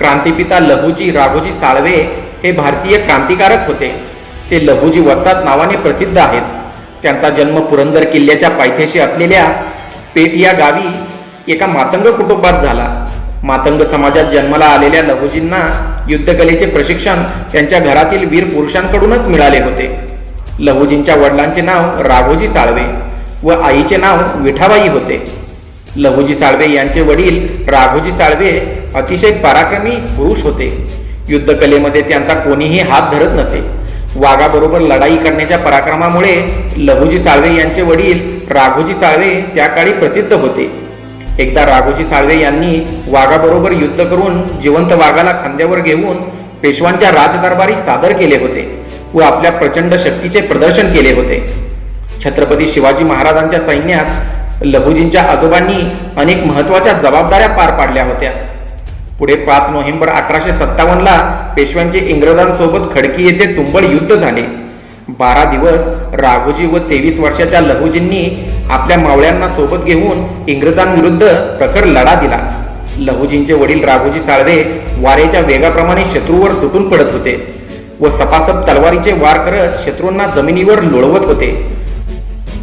क्रांतिपिता लहुजी राघोजी साळवे हे भारतीय क्रांतिकारक होते. ते लहुजी वस्ताद नावाने प्रसिद्ध आहेत. त्यांचा जन्म पुरंदर किल्ल्याच्या पायथ्याशी असलेल्या पेठ या गावी एका मातंग कुटुंबात झाला. मातंग समाजात जन्माला आलेल्या लहुजींना युद्धकलेचे प्रशिक्षण त्यांच्या घरातील वीर पुरुषांकडूनच मिळाले होते. लहुजींच्या वडिलांचे नाव राघोजी साळवे व आईचे नाव विठाबाई होते. लघुजी साळवे यांचे वडील राघोजी साळवे अतिशय पराक्रमी पुरुष होते. युद्धकलेमध्ये त्यांचा कोणीही हात धरत नसे. वाघाबरोबर लढाई करण्याच्या पराक्रमामुळे लघुजी साळवे यांचे वडील राघोजी साळवे त्या काळी प्रसिद्ध होते. एकदा राघोजी साळवे यांनी वाघाबरोबर युद्ध करून जिवंत वाघाला खांद्यावर घेऊन पेशवांच्या राजदरबारी सादर केले होते व आपल्या प्रचंड शक्तीचे प्रदर्शन केले होते. छत्रपती शिवाजी महाराजांच्या सैन्यात लहुजींच्या आजोबांनी अनेक महत्त्वाच्या जबाबदाऱ्या पार पाडल्या होत्या. पुढे पाच नोव्हेंबर अठराशे सत्तावन्नला पेशव्यांचे इंग्रजांसोबत खडकी येथे तुंबळ युद्ध झाले. बारा दिवस राघोजी व तेवीस वर्षाच्या लहुजींनी आपल्या मावळ्यांना सोबत घेऊन इंग्रजांविरुद्ध प्रखर लढा दिला. लहुजींचे वडील राघोजी साळवे वारेच्या वेगाप्रमाणे शत्रूवर तुटून पडत होते व सपासप तलवारीचे वार करत शत्रूंना जमिनीवर लोळवत होते.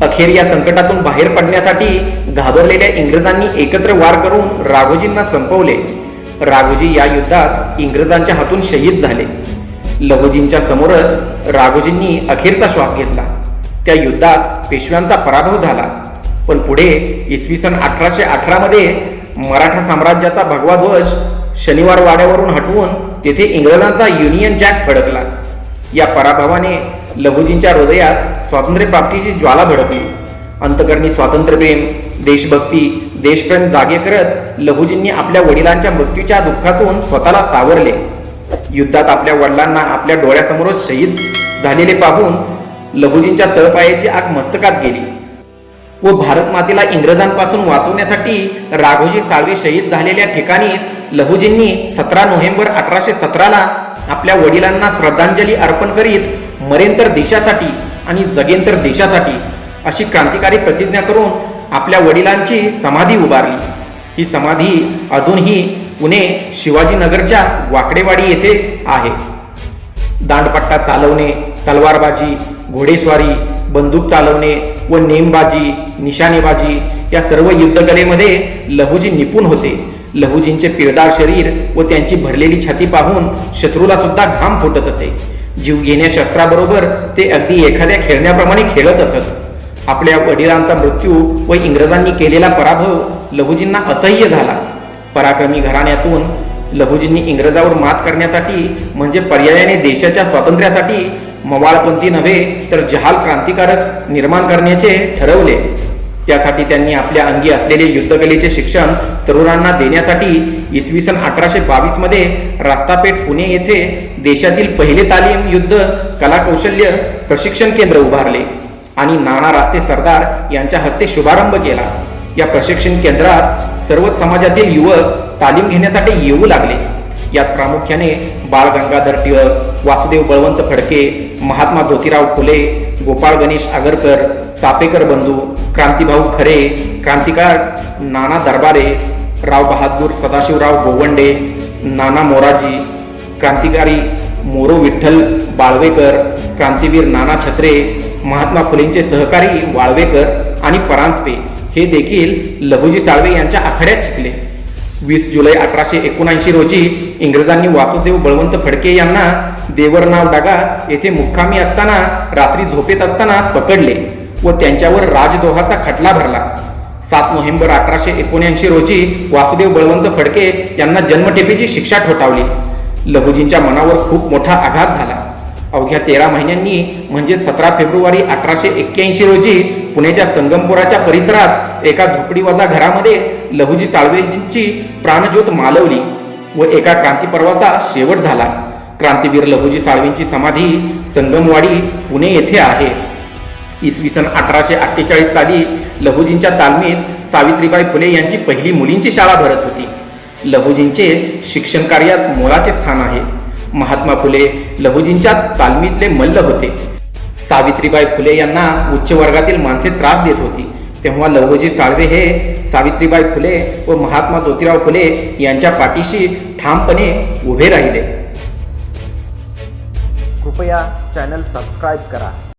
अखेर या संकटातून बाहेर पडण्यासाठी घाबरलेल्या इंग्रजांनी एकत्र वार करून राघोजींना संपवले. राघोजी या युद्धात इंग्रजांच्या हातून शहीद झाले. लघोजींच्या समोरच राघोजींनी अखेरचा श्वास घेतला. त्या युद्धात पेशव्यांचा पराभव झाला. पण पुढे इसवी सन अठराशे अठरामध्ये मराठा साम्राज्याचा भगवा ध्वज शनिवार वाड्यावरून हटवून तेथे इंग्रजांचा युनियन जॅक फडकला. या पराभवाने लघुजींच्या हृदयात स्वातंत्र्यप्राप्तीची ज्वाला भडकली. अंतकरणी स्वातंत्र्यप्रेम देशभक्ती देशप्रेम जागे करत लघुजींनी आपल्या वडिलांच्या मृत्यूच्या दुःखातून स्वतःला सावरले. युद्धात आपल्या वडिलांना आपल्या डोळ्यासमोरच शहीद झालेले पाहून लघुजींच्या तळपायाची आग मस्तकात गेली. व भारत मातेला इंग्रजांपासून वाचवण्यासाठी राघोजी साळवे शहीद झालेल्या ठिकाणीच लघुजींनी सतरा नोव्हेंबर अठराशे सतराला आपल्या वडिलांना श्रद्धांजली अर्पण करीत मरेंतर देशासाठी आणि जगेन तर देशासाठी अशी क्रांतिकारी प्रतिज्ञा करून आपल्या वडिलांची समाधी उभारली. ही समाधी अजूनही पुणे शिवाजीनगरच्या वाकडेवाडी येथे आहे. दांडपट्टा चालवणे तलवारबाजी घोडेस्वारी बंदूक चालवणे व नेमबाजी निशाणेबाजी या सर्व युद्धकलेमध्ये लहुजी निपुण होते. लहुजींचे पिळदार शरीर व त्यांची भरलेली छाती पाहून शत्रूला सुद्धा घाम फुटत असे. जीव घेण्या शस्त्राबरोबर ते अगदी एखाद्या खेळण्याप्रमाणे खेळत असत. आपल्या वडिलांचा मृत्यू व इंग्रजांनी केलेला पराभव लघुजींना असह्य झाला. पराक्रमी घराण्यातून लघुजींनी इंग्रजावर मात करण्यासाठी म्हणजे पर्यायाने देशाच्या स्वातंत्र्यासाठी मवाळपंथी नव्हे तर जहाल क्रांतिकारक निर्माण करण्याचे ठरवले. त्यासाठी त्यांनी आपल्या अंगी असलेले युद्धकलेचे शिक्षण तरुणांना देण्यासाठी इसवी सन अठराशे बावीसमध्ये रास्तापेठ पुणे येथे देशातील पहिले तालीम युद्ध कलाकौशल्य प्रशिक्षण केंद्र उभारले. आणि नाना रास्ते सरदार यांच्या हस्ते शुभारंभ केला. या प्रशिक्षण केंद्रात सर्वच समाजातील युवक तालीम घेण्यासाठी येऊ लागले. यात प्रामुख्याने बाळ गंगाधर टिळक वासुदेव बळवंत फडके महात्मा ज्योतिराव फुले गोपाळ गणेश आगरकर चापेकर बंधू क्रांतीभाऊ खरे क्रांतिकार नाना दरबारे राव बहादूर सदाशिवराव गोवंडे नाना मोराजी क्रांतिकारी मोरो विठ्ठल बाळवेकर क्रांतिवीर नाना छत्रे महात्मा फुलेंचे सहकारी वाळवेकर आणि परांजपे हे देखील लघुजी साळवे यांच्या आखाड्यात शिकले. वीस जुलै अठराशे एकोणऐंशी रोजी इंग्रजांनी वासुदेव बळवंत फडके यांना देवरनाव डागा येथे मुक्कामी असताना रात्री झोपेत असताना पकडले. व त्यांच्यावर राजद्रोहाचा खटला भरला. सात नोव्हेंबर अठराशे एकोणऐंशी रोजी वासुदेव बळवंत फडके यांना जन्मठेपेची शिक्षा ठोठावली. लहुजींच्या मनावर खूप मोठा आघात झाला. अवघ्या तेरा महिन्यांनी म्हणजे सतरा फेब्रुवारी अठराशे एक्क्याऐंशी रोजी पुण्याच्या संगमपुराच्या परिसरात एका झोपडीवाजा घरामध्ये लहुजी साळवेजींची प्राणज्योत मालवली व एका क्रांतीपर्वाचा शेवट झाला. क्रांतीवीर लहुजी साळवेंची समाधी संगमवाडी पुणे येथे आहे. इसवी सन अठराशे अठ्ठेचाळीस साली लहुजींच्या तालमीत सावित्रीबाई फुले यांची पहिली मुलींची शाळा भरत होती. लहुजींचे शिक्षण कार्यात मोलाचे स्थान आहे. महात्मा फुले लहुजींच्याच तालमीतले मल्ल होते. सावित्रीबाई फुले यांना उच्च वर्गातील माणसे त्रास देत होती. तेव्हा लहुजी साळवे हे सावित्रीबाई फुले व महात्मा ज्योतिराव फुले यांच्या पाठीशी ठामपणे उभे राहिले. कृपया चॅनल सबस्क्राईब करा.